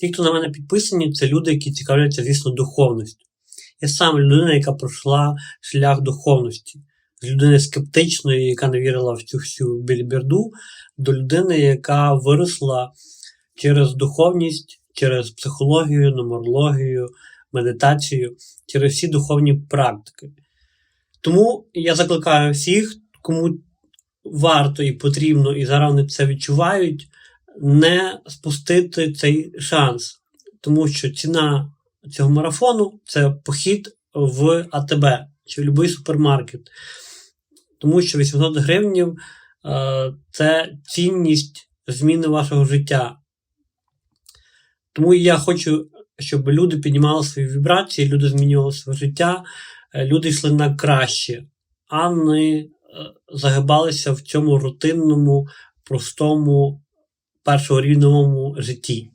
Ті, хто на мене підписані, це люди, які цікавляться, звісно, духовністю. Я сам людина, яка пройшла шлях духовності. З людини скептичної, яка не вірила в цю всю біліберду, до людини, яка виросла через духовність, через психологію, нумерологію, медитацію, через всі духовні практики. Тому я закликаю всіх, кому варто і потрібно, і зараз вони це відчувають, не спустити цей шанс. Тому що ціна цього марафону це похід в АТБ чи в будь-який супермаркет. Тому що 800 гривнів е, це цінність зміни вашого життя. Тому я хочу, щоб люди піднімали свої вібрації, люди змінювали своє життя, е, люди йшли на краще, а не е, загибалися в цьому рутинному, простому, par sur une non réti